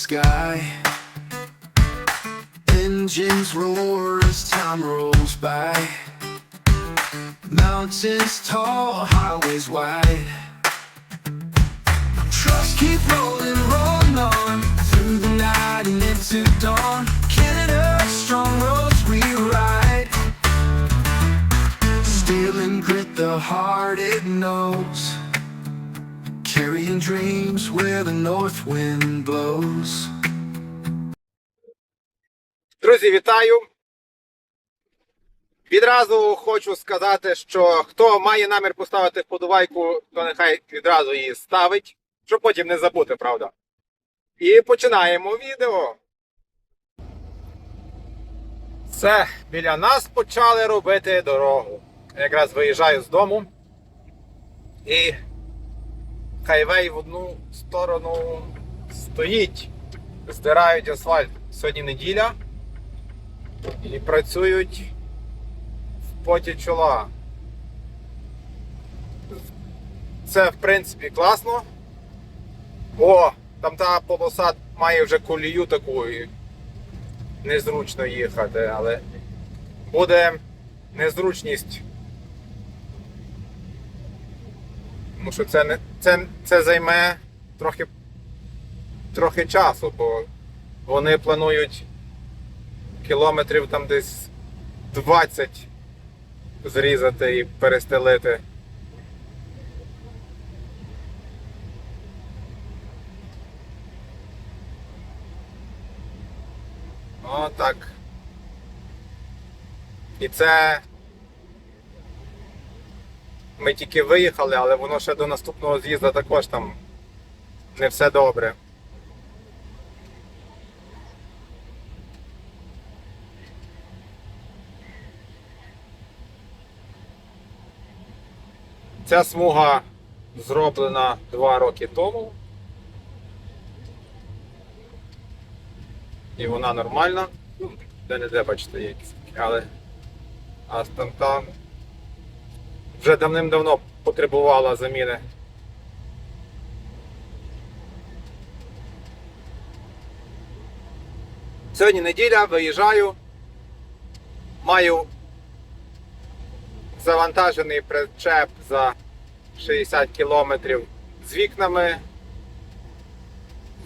sky. Engines roar as time rolls by. Mountains tall, highways wide. Trucks keep rolling, rolling on through the night and into dawn. Canada, strong roads we ride. Steel and grit, the heart it knows. Carrying dreams where the north wind blows. Друзі, вітаю! Відразу хочу сказати, що хто має намір поставити вподобайку, то нехай відразу її ставить, щоб потім не забути, правда. І починаємо відео. Все, біля нас почали робити дорогу. Я якраз виїжджаю з дому і хайвей в одну сторону стоїть. Здирають асфальт. Сьогодні неділя і працюють в поті чола. Це в принципі класно. О, там та полоса має вже колію таку і незручно їхати, але буде незручність. Тому що це не це, це займе трохи, трохи часу, бо вони планують кілометрів там десь 20 зрізати і перестелити. О, так. І це ми тільки виїхали, але воно ще до наступного з'їзду також там не все добре. Ця смуга зроблена два роки тому. І вона нормальна. Ну, де не де, бачите, є якісь. Але а там там вже давним-давно потребувала заміни. Сьогодні неділя, виїжджаю. Маю завантажений причеп за 60 кілометрів з вікнами.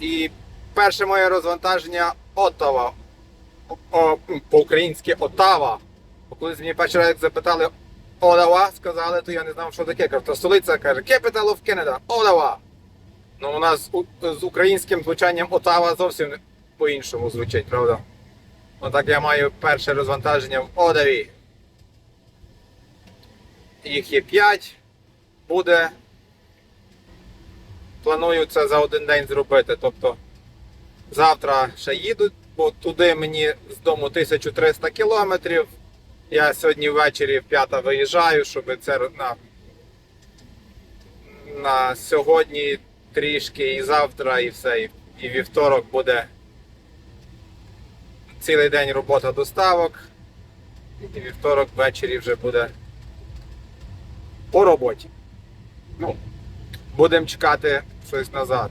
І перше моє розвантаження Оттава. О, По-українськи Отава. Колись мені перший раз запитали Одава, сказали, то я не знав, що таке. Кажу, то столиця каже, Capital of Canada, Одава. Ну, у нас з українським звучанням Отава зовсім по-іншому звучить, правда? Отак я маю перше розвантаження в Одаві. Їх є 5. Буде. Планую це за один день зробити. Тобто завтра ще їду, бо туди мені з дому 1300 кілометрів. Я сьогодні ввечері в п'ята виїжджаю, щоб це на, на сьогодні трішки і завтра, і все. І, і вівторок буде цілий день робота доставок. І вівторок ввечері вже буде по роботі. Ну, будемо чекати щось назад.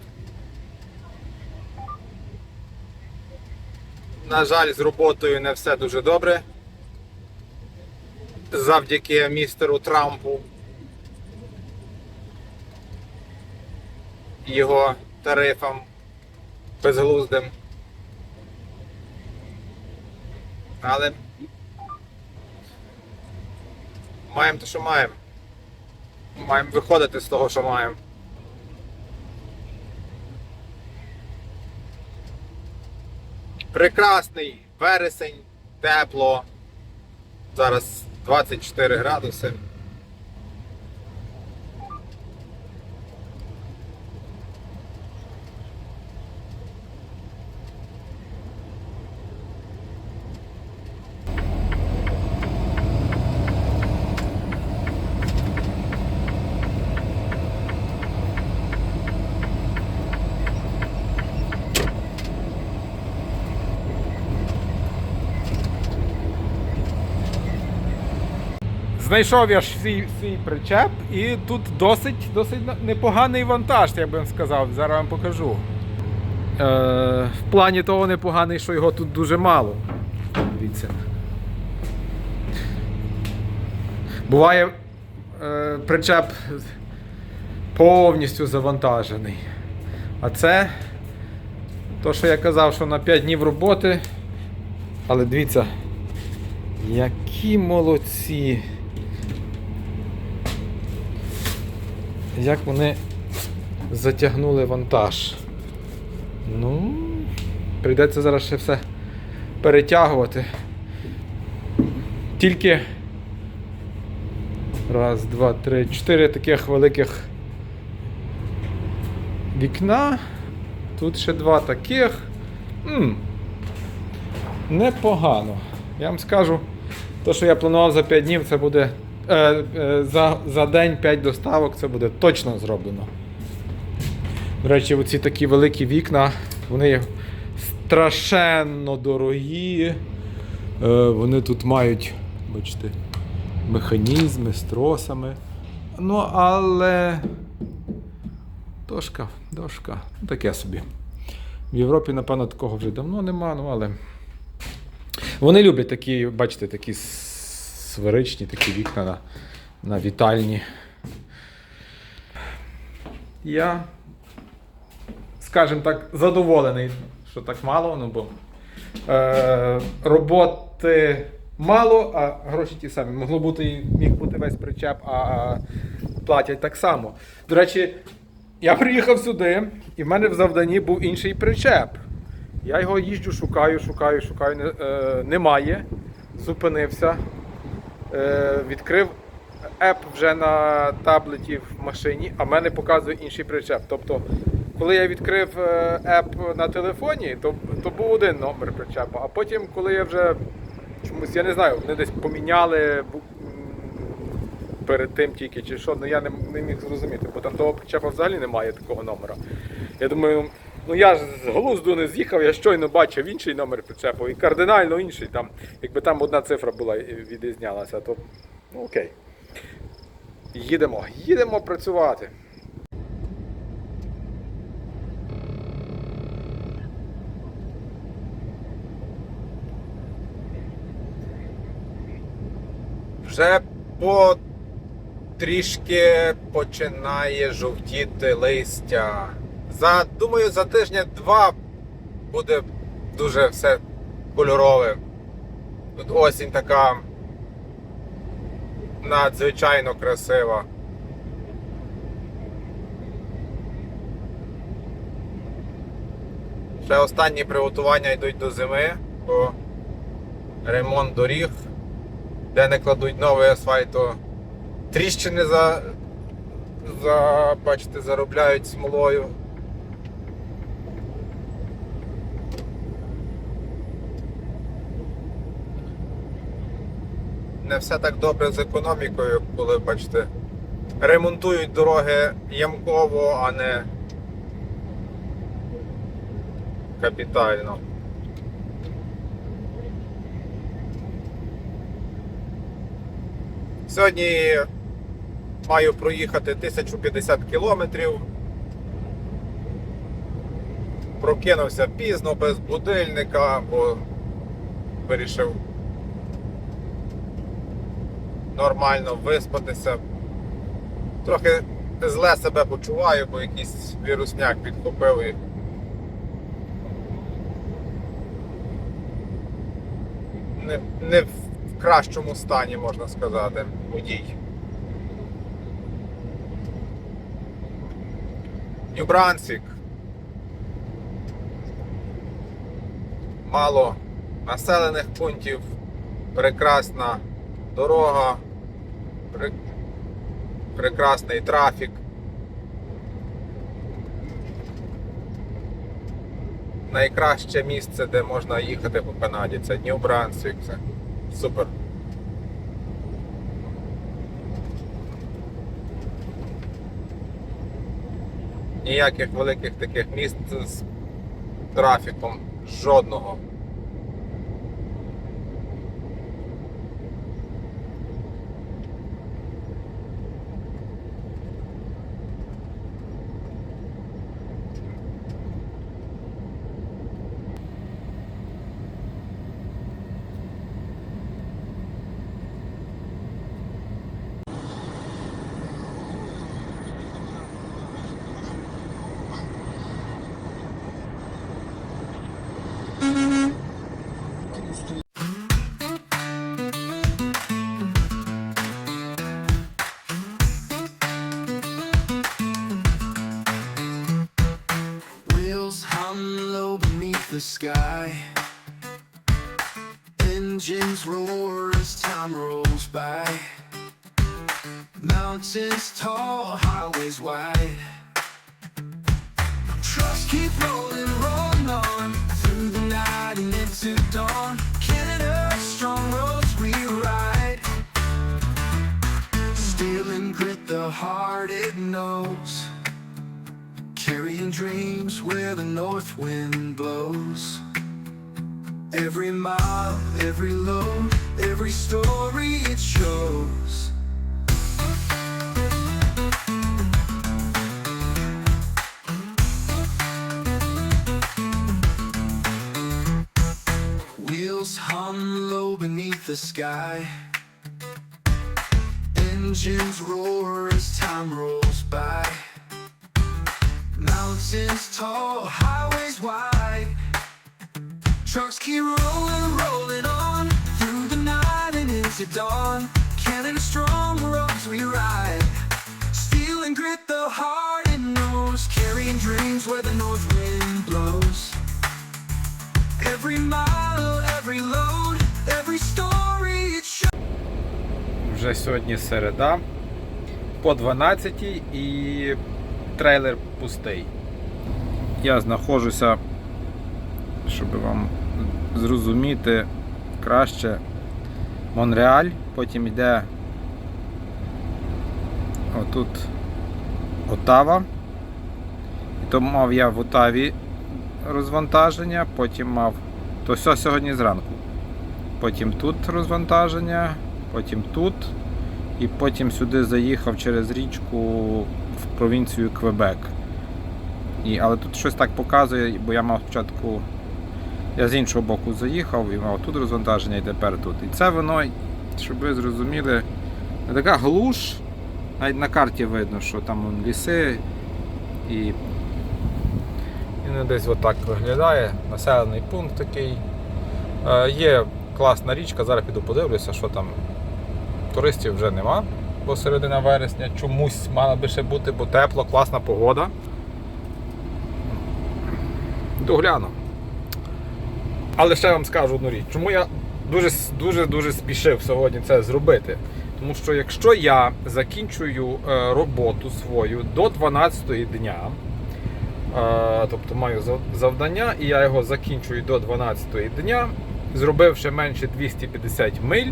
На жаль, з роботою не все дуже добре. Завдяки містеру Трампу. Його тарифам безглуздим. Але маємо те, що маємо. Маємо виходити з того, що маємо. Прекрасний вересень, тепло. Зараз 24 градуси. Знайшов я ж свій, свій причеп і тут досить, досить непоганий вантаж, я би сказав. Зараз вам покажу. в плані того непоганий, що його тут дуже мало. Дивіться. Буває е, причеп повністю завантажений. А це то, що я казав, що на 5 днів роботи. Але дивіться, які молодці. Як вони затягнули вантаж. Ну, прийдеться зараз ще все перетягувати. Тільки раз, два, три, чотири таких великих вікна. Тут ще два таких. м Непогано. Я вам скажу, то, що я планував за 5 днів, це буде. Е, е, за, за день 5 доставок це буде точно зроблено. До речі, оці такі великі вікна, вони страшенно дорогі. Е, вони тут мають, бачите, механізми з тросами. Ну, але. Дошка, дошка. Таке собі. В Європі, напевно, такого вже давно нема, ну але. Вони люблять такі, бачите, такі сферичні такі вікна на, на вітальні. Я, скажімо так, задоволений, що так мало, ну бо е, роботи мало, а гроші ті самі. Могло бути міг бути весь причеп, а, а платять так само. До речі, я приїхав сюди, і в мене в завданні був інший причеп. Я його їжджу, шукаю, шукаю, шукаю, е, немає. Зупинився. Е, відкрив еп вже на таблеті в машині, а в мене показує інший причеп. Тобто, коли я відкрив е, еп на телефоні, то, то був один номер причепу. А потім, коли я вже чомусь, я не знаю, вони десь поміняли перед тим тільки чи що, ну я не, не міг зрозуміти, бо там того причепа взагалі немає такого номера. Я думаю, ну я ж з глузду не з'їхав, я щойно бачив інший номер причепу і кардинально інший там. Якби там одна цифра була і відрізнялася, то ну окей. Їдемо, їдемо працювати. Вже по трішки починає жовтіти листя. За, думаю, за тижня-два буде дуже все кольорове. Тут осінь така надзвичайно красива. Ще останні приготування йдуть до зими, бо ремонт доріг, де не кладуть новий асфальт, то тріщини за, за, бачите, заробляють смолою. Не все так добре з економікою, коли, бачите, ремонтують дороги ямково, а не капітально. Сьогодні маю проїхати 1050 кілометрів. Прокинувся пізно, без будильника, бо вирішив нормально виспатися. Трохи зле себе почуваю, бо якийсь вірусняк підхопив і не, не в кращому стані, можна сказати, водій. Нью-Брансвік. Мало населених пунктів, прекрасна дорога, прекрасний трафік. Найкраще місце, де можна їхати по Канаді, це Нью-Брансвік. Це супер. Ніяких великих таких міст з трафіком жодного. Sky. Engines roar as time rolls by. Mountains tall, highways wide. Trucks keep rolling, rolling on through the night and into dawn. Canada, strong roads we ride. Steel and grit, the heart it knows. Carrying dreams where the north wind blows. Every mile, every load, every story it shows. Wheels hum low beneath the sky. Engines roar as time rolls by Mountains tall, highways wide. Trucks keep rolling, rolling on through the night and into dawn. Canada strong roads we ride. Steel and grit, the heart it knows. Carrying dreams where the north wind blows. Every mile, every load, every story it shows. Вже сьогодні середа по 12 і трейлер пустий. Я знаходжуся, щоб вам зрозуміти краще Монреаль, потім йде отут Отава. То мав я в Отаві розвантаження, потім мав то все сьогодні зранку. Потім тут розвантаження, потім тут. І потім сюди заїхав через річку в провінцію Квебек. І, але тут щось так показує, бо я мав спочатку. Я з іншого боку заїхав і мав тут розвантаження і тепер тут. І це воно, щоб ви зрозуміли, така глуш. Навіть на карті видно, що там вон ліси і, і воно десь отак виглядає. Населений пункт такий. Е, є класна річка, зараз піду подивлюся, що там туристів вже нема, бо середина вересня чомусь мала би ще бути, бо тепло, класна погода. Догляну. Але ще вам скажу одну річ, чому я дуже дуже дуже спішив сьогодні це зробити. Тому що якщо я закінчую е, роботу свою до 12 дня, е, тобто маю завдання, і я його закінчую до 12 дня, зробивши менше 250 миль,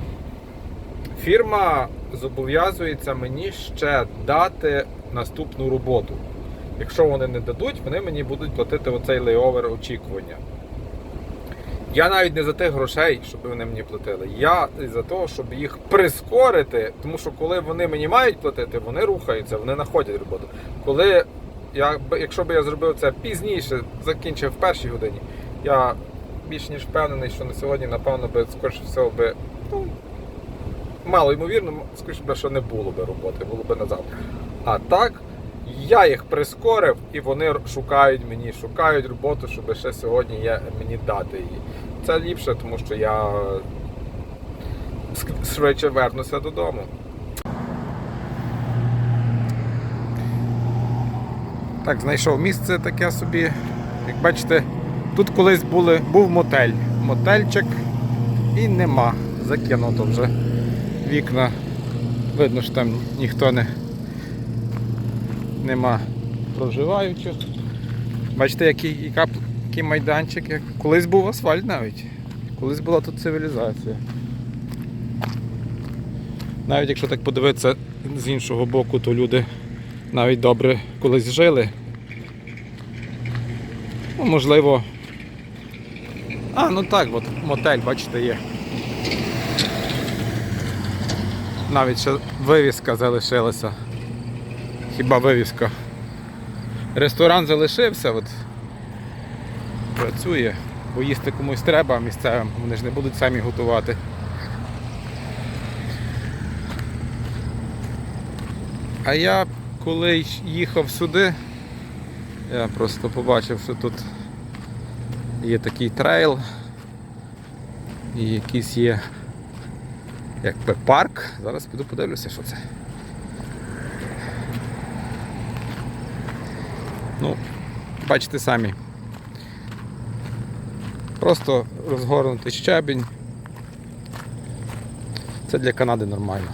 фірма зобов'язується мені ще дати наступну роботу. Якщо вони не дадуть, вони мені будуть платити оцей лейовер очікування. Я навіть не за тих грошей, щоб вони мені платили. Я за те, щоб їх прискорити, тому що коли вони мені мають платити, вони рухаються, вони знаходять роботу. Коли я, якщо б я зробив це пізніше, закінчив в першій годині, я більш ніж впевнений, що на сьогодні, напевно, би скоріше всього би, ну, мало ймовірно, скоріше би, що не було би роботи, було би назад. А так, я їх прискорив і вони шукають мені, шукають роботу, щоб ще сьогодні я, мені дати її. Це ліпше, тому що я швидше вернуся додому. Так, знайшов місце таке собі. Як бачите, тут колись були, був мотель. Мотельчик і нема. Закинуто вже вікна. Видно, що там ніхто не нема проживаючих. Бачите, який, який майданчик, як колись був асфальт навіть. Колись була тут цивілізація. Навіть якщо так подивитися з іншого боку, то люди навіть добре колись жили. Ну, можливо. А, ну так, от мотель, бачите, є. Навіть ще вивіска залишилася. Хіба вивіска. Ресторан залишився, от працює, бо їсти комусь треба місцевим, вони ж не будуть самі готувати. А я коли їхав сюди, я просто побачив, що тут є такий трейл. І якийсь є якби парк. Зараз піду подивлюся, що це. Ну, бачите самі. Просто розгорнутий щебінь. Це для Канади нормально.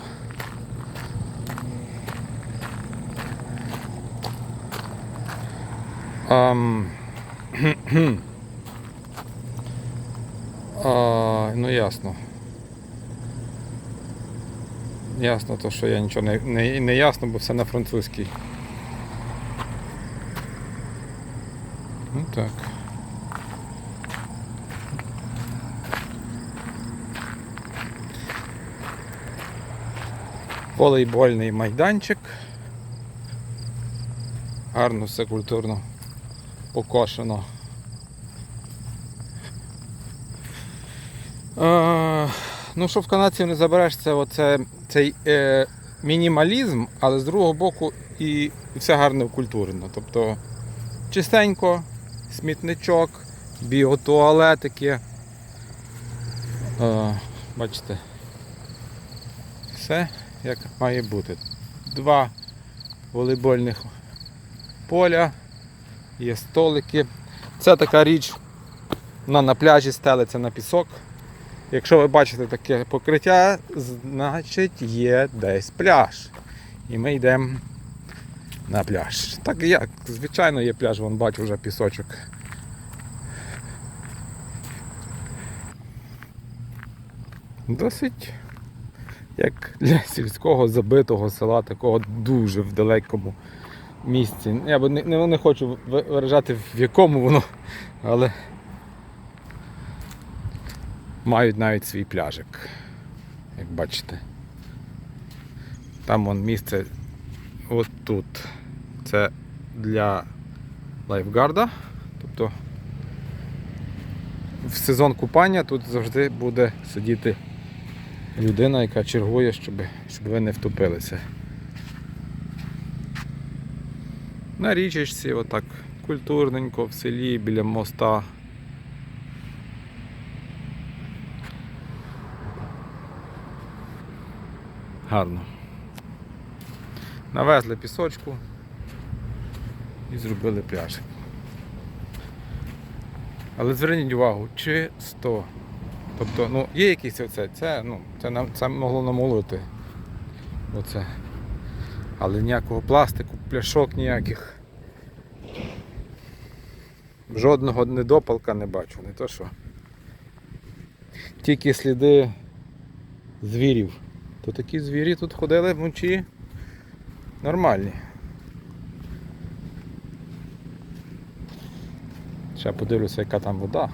Ам, а, ну ясно. Ясно, то що я нічого не, не, не ясно, бо все на французькій. Так. Волейбольний майданчик. Гарно все культурно покошено. Е, ну, що в канадців не забереш, це оце, цей е, мінімалізм, але з другого боку і все гарно вкультурено. Тобто чистенько, смітничок, біотуалетики. Е, бачите, все як має бути. Два волейбольних поля, є столики. Це така річ, вона на пляжі стелиться на пісок. Якщо ви бачите таке покриття, значить є десь пляж. І ми йдемо на пляж. Так як, звичайно, є пляж, вон бачу вже пісочок. Досить як для сільського забитого села, такого дуже в далекому місці. Я не, не, не хочу ви- виражати в якому воно, але мають навіть свій пляжик, як бачите. Там вон місце от тут. Це для лайфгарда. Тобто в сезон купання тут завжди буде сидіти людина, яка чергує, щоб, щоб ви не втопилися. На річечці, отак культурненько в селі біля моста. Гарно. Навезли пісочку і зробили пляжик. Але зверніть увагу, чисто. Тобто, ну, є якісь оце, це, ну, це, нам, це могло намолити. Оце. Але ніякого пластику, пляшок ніяких. Жодного недопалка не бачу, не то що. Тільки сліди звірів. То такі звірі тут ходили вночі нормальні. Ще подивлюся, яка там вода.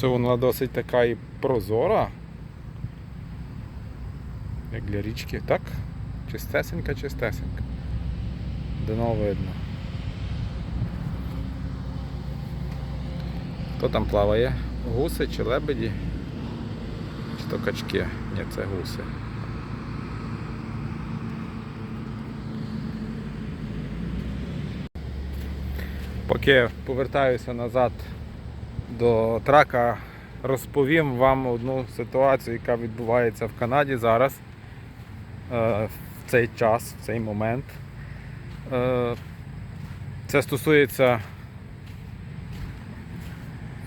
Це вона досить така і прозора. Як для річки, так? Чистесенька, чистесенька. Дно видно. Хто там плаває? Гуси чи лебеді? Чи то качки? Ні, це гуси. Поки повертаюся назад до трака, розповім вам одну ситуацію, яка відбувається в Канаді зараз, е, в цей час, в цей момент. Е, Це стосується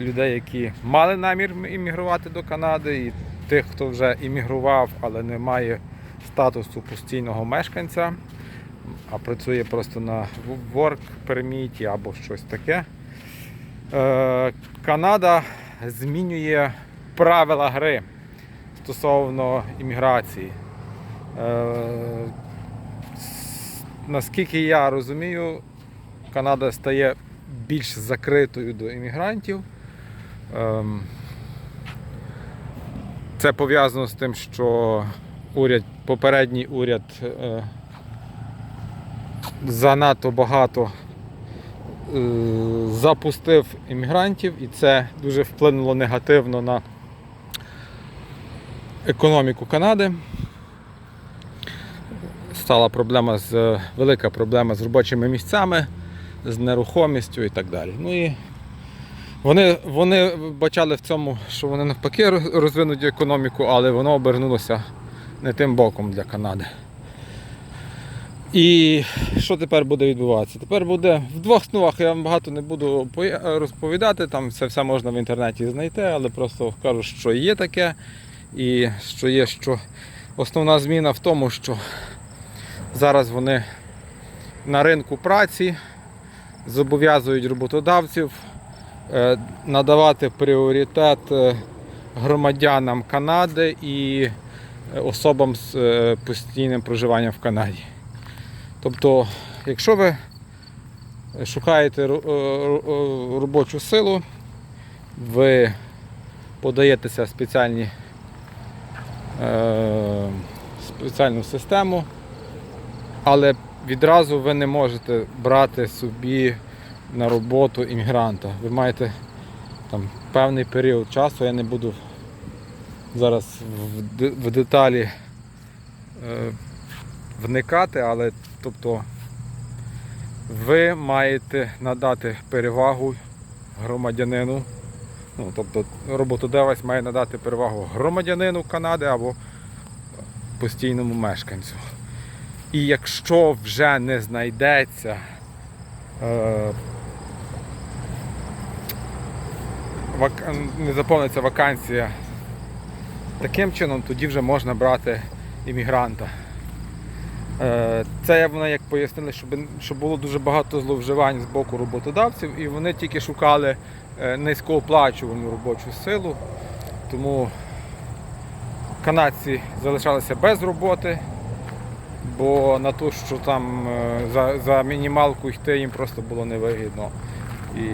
людей, які мали намір іммігрувати до Канади, і тих, хто вже іммігрував, але не має статусу постійного мешканця, а працює просто на work permit або щось таке. Е, Канада змінює правила гри стосовно імміграції. Е, Наскільки я розумію, Канада стає більш закритою до іммігрантів. Ем, Це пов'язано з тим, що уряд, попередній уряд е, занадто багато е, запустив іммігрантів, і це дуже вплинуло негативно на економіку Канади. Стала проблема з велика проблема з робочими місцями, з нерухомістю і так далі. Ну і вони, вони бачали в цьому, що вони навпаки розвинуть економіку, але воно обернулося не тим боком для Канади. І що тепер буде відбуватися? Тепер буде в двох словах, я вам багато не буду розповідати, там це все можна в інтернеті знайти, але просто кажу, що є таке, і що є, що основна зміна в тому, що зараз вони на ринку праці зобов'язують роботодавців надавати пріоритет е, громадянам Канади і е, особам з е, постійним проживанням в Канаді. Тобто, якщо ви шукаєте ро- е, ро- робочу силу, ви подаєтеся в спеціальні, е, спеціальну систему, але відразу ви не можете брати собі на роботу іммігранта. Ви маєте там певний період часу, я не буду зараз в, в деталі е, вникати, але тобто ви маєте надати перевагу громадянину. Ну, тобто роботодавець має надати перевагу громадянину Канади або постійному мешканцю. І якщо вже не знайдеться е, не заповниться вакансія таким чином, тоді вже можна брати іммігранта. Е, Це вони як пояснили, щоб було дуже багато зловживань з боку роботодавців, і вони тільки шукали е, низькооплачувану робочу силу. Тому канадці залишалися без роботи, бо на те, що там е, за, за мінімалку йти їм просто було невигідно. І,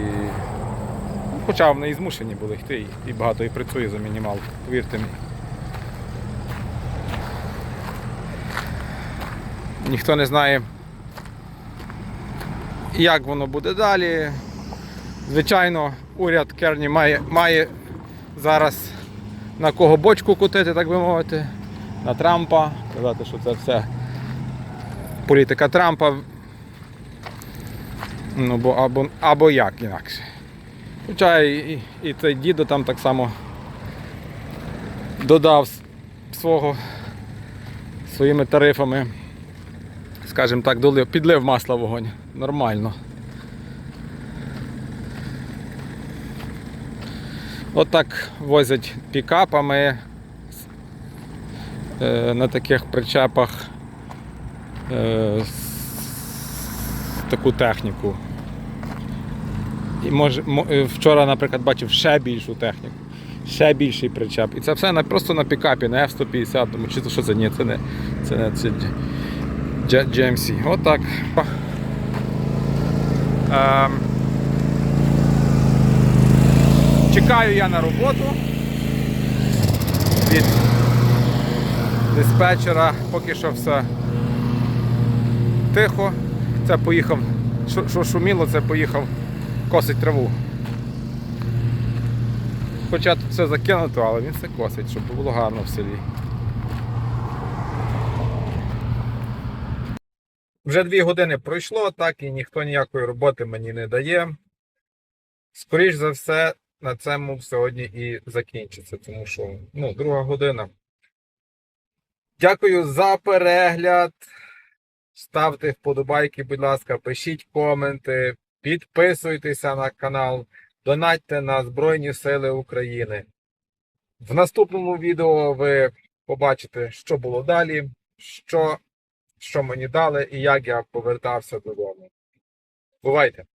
хоча вони і змушені були йти, і- багато і працює за мінімалку, повірте мені. Ніхто не знає, як воно буде далі. Звичайно, уряд Керні має, має зараз на кого бочку кутити, так би мовити, на Трампа, казати, що це все політика Трампа. Ну, бо, або, або як інакше. Хоча і, і, цей дідо там так само додав свого своїми тарифами скажімо так, долив, підлив масла вогонь. Нормально. От так возять пікапами е, на таких причепах е, таку техніку. Може, е, вчора, наприклад, бачив ще більшу техніку, ще більший причеп. І це все на, просто на пікапі, на F-150, тому чи це що це ні, це не це не це GMC. Отак. Ем, чекаю я на роботу від диспетчера. Поки що все тихо. Це поїхав, що шуміло, це поїхав косить траву. Хоча тут все закинуто, але він все косить, щоб було гарно в селі. Вже дві години пройшло, так і ніхто ніякої роботи мені не дає. Скоріш за все, на цьому сьогодні і закінчиться, тому що ну, друга година. Дякую за перегляд. Ставте вподобайки, будь ласка, пишіть коменти, підписуйтеся на канал, донатьте на Збройні Сили України. В наступному відео ви побачите, що було далі, що що мені дали і як я повертався додому. Бувайте!